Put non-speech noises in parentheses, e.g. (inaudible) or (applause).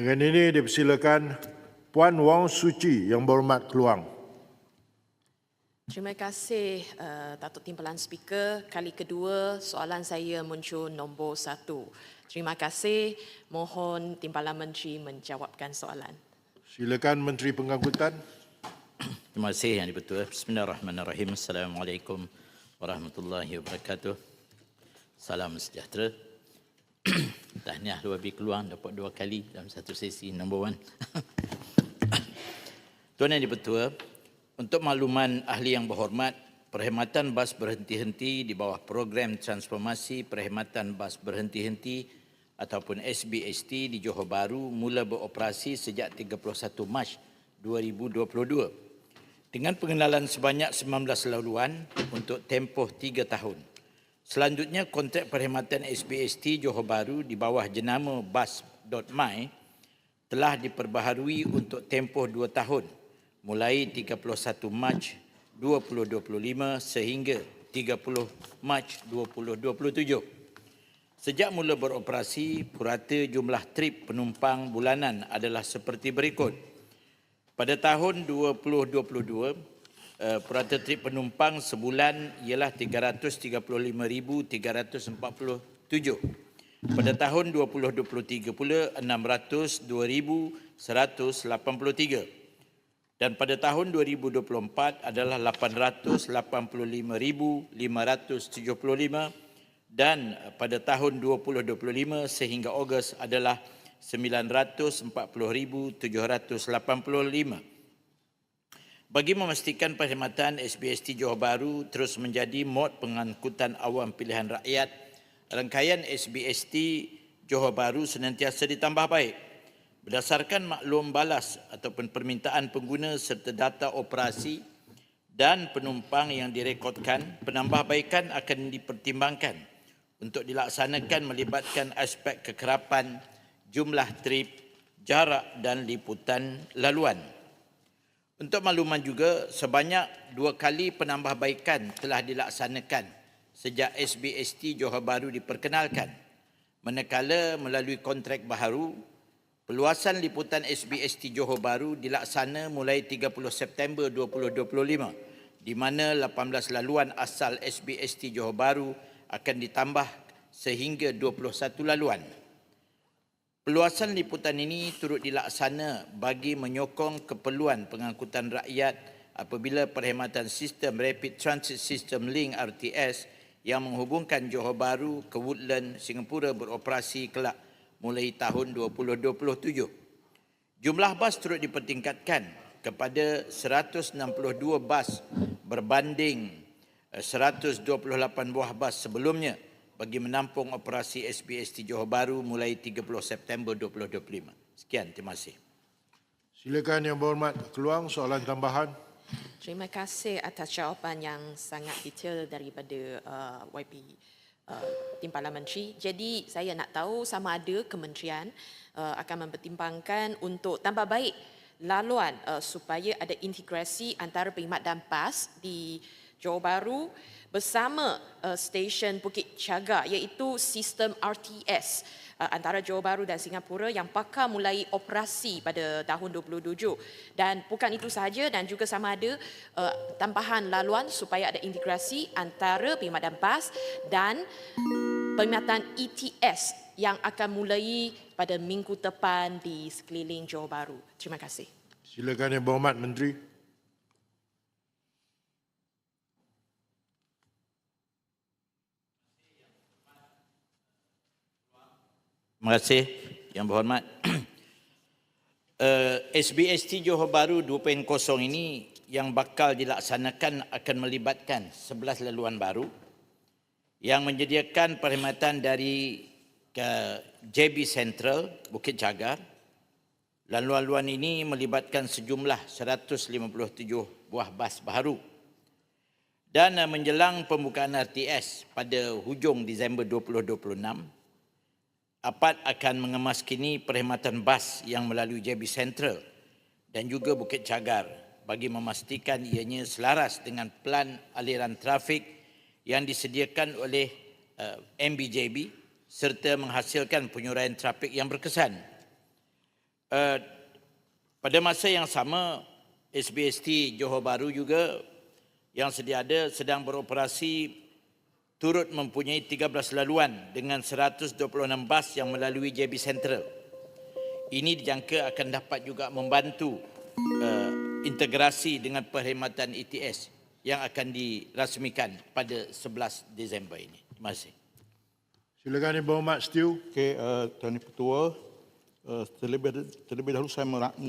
Dengan ini dipersilakan Puan Wong Suci yang berhormat keluang. Terima kasih uh, Datuk Timbalan Speaker. Kali kedua soalan saya muncul nombor satu. Terima kasih. Mohon Timbalan Menteri menjawabkan soalan. Silakan Menteri Pengangkutan. Terima kasih Yang Dipertua. Bismillahirrahmanirrahim. Assalamualaikum warahmatullahi wabarakatuh. Salam sejahtera. Tahniah luar biasa keluar dapat dua kali dalam satu sesi number one. (coughs) Tuan Yang Dipertua, untuk makluman ahli yang berhormat, perkhidmatan bas berhenti-henti di bawah program transformasi perkhidmatan bas berhenti-henti ataupun SBST di Johor Bahru mula beroperasi sejak 31 Mac 2022 dengan pengenalan sebanyak 19 laluan untuk tempoh 3 tahun. Selanjutnya, kontrak perkhidmatan SBST Johor Bahru di bawah jenama bus.my telah diperbaharui untuk tempoh 2 tahun mulai 31 Mac 2025 sehingga 30 Mac 2027. Sejak mula beroperasi, purata jumlah trip penumpang bulanan adalah seperti berikut. Pada tahun 2022, eh, purata trip penumpang sebulan ialah 335,347. Pada tahun 2023 pula 602,183. Dan pada tahun 2024 adalah 885,575 dan pada tahun 2025 sehingga Ogos adalah 940,785. Bagi memastikan perkhidmatan SBST Johor Bahru terus menjadi mod pengangkutan awam pilihan rakyat, rangkaian SBST Johor Bahru senantiasa ditambah baik. Berdasarkan maklum balas ataupun permintaan pengguna serta data operasi dan penumpang yang direkodkan, penambahbaikan akan dipertimbangkan untuk dilaksanakan melibatkan aspek kekerapan, jumlah trip, jarak dan liputan laluan. Untuk makluman juga, sebanyak dua kali penambahbaikan telah dilaksanakan sejak SBST Johor Bahru diperkenalkan. Manakala melalui kontrak baharu, peluasan liputan SBST Johor Bahru dilaksana mulai 30 September 2025 di mana 18 laluan asal SBST Johor Bahru akan ditambah sehingga 21 laluan. Peluasan liputan ini turut dilaksana bagi menyokong keperluan pengangkutan rakyat apabila perkhidmatan sistem Rapid Transit System Link RTS yang menghubungkan Johor Bahru ke Woodland, Singapura beroperasi kelak mulai tahun 2027. Jumlah bas turut dipertingkatkan kepada 162 bas berbanding eh, 128 buah bas sebelumnya bagi menampung operasi SBST Johor Bahru mulai 30 September 2025. Sekian, terima kasih. Silakan yang berhormat keluang soalan tambahan. Terima kasih atas jawapan yang sangat detail daripada uh, YP uh, Timbalan Menteri. Jadi saya nak tahu sama ada kementerian uh, akan mempertimbangkan untuk tambah baik laluan uh, supaya ada integrasi antara perkhidmat dan PAS di Johor Bahru bersama uh, stesen Bukit Cagar iaitu sistem RTS uh, antara Johor Bahru dan Singapura yang bakal mulai operasi pada tahun 2027 dan bukan itu sahaja dan juga sama ada uh, tambahan laluan supaya ada integrasi antara perkhidmat dan PAS dan perkhidmatan ETS yang akan mulai pada minggu depan di sekeliling Johor Bahru. Terima kasih. Silakan yang berhormat Menteri. Terima kasih yang berhormat. (clears throat) uh, SBST Johor Bahru 2.0 ini yang bakal dilaksanakan akan melibatkan 11 laluan baru yang menyediakan perkhidmatan dari ke JB Central Bukit Jagar. Laluan-laluan ini melibatkan sejumlah 157 buah bas baru. Dan uh, menjelang pembukaan RTS pada hujung Disember 2026, APAD akan mengemas kini perkhidmatan bas yang melalui JB Central dan juga Bukit Cagar bagi memastikan ianya selaras dengan plan aliran trafik yang disediakan oleh uh, MBJB serta menghasilkan penyuraian trafik yang berkesan. Uh, pada masa yang sama, SBST Johor Bahru juga yang sedia ada sedang beroperasi turut mempunyai 13 laluan dengan 126 bas yang melalui JB Central. Ini dijangka akan dapat juga membantu uh, integrasi dengan perkhidmatan ETS yang akan dirasmikan pada 11 Disember ini. Terima kasih. Silakan Yang Berhormat Stew. Okey, uh, Tuan Ketua, uh, terlebih, terlebih dahulu saya merangi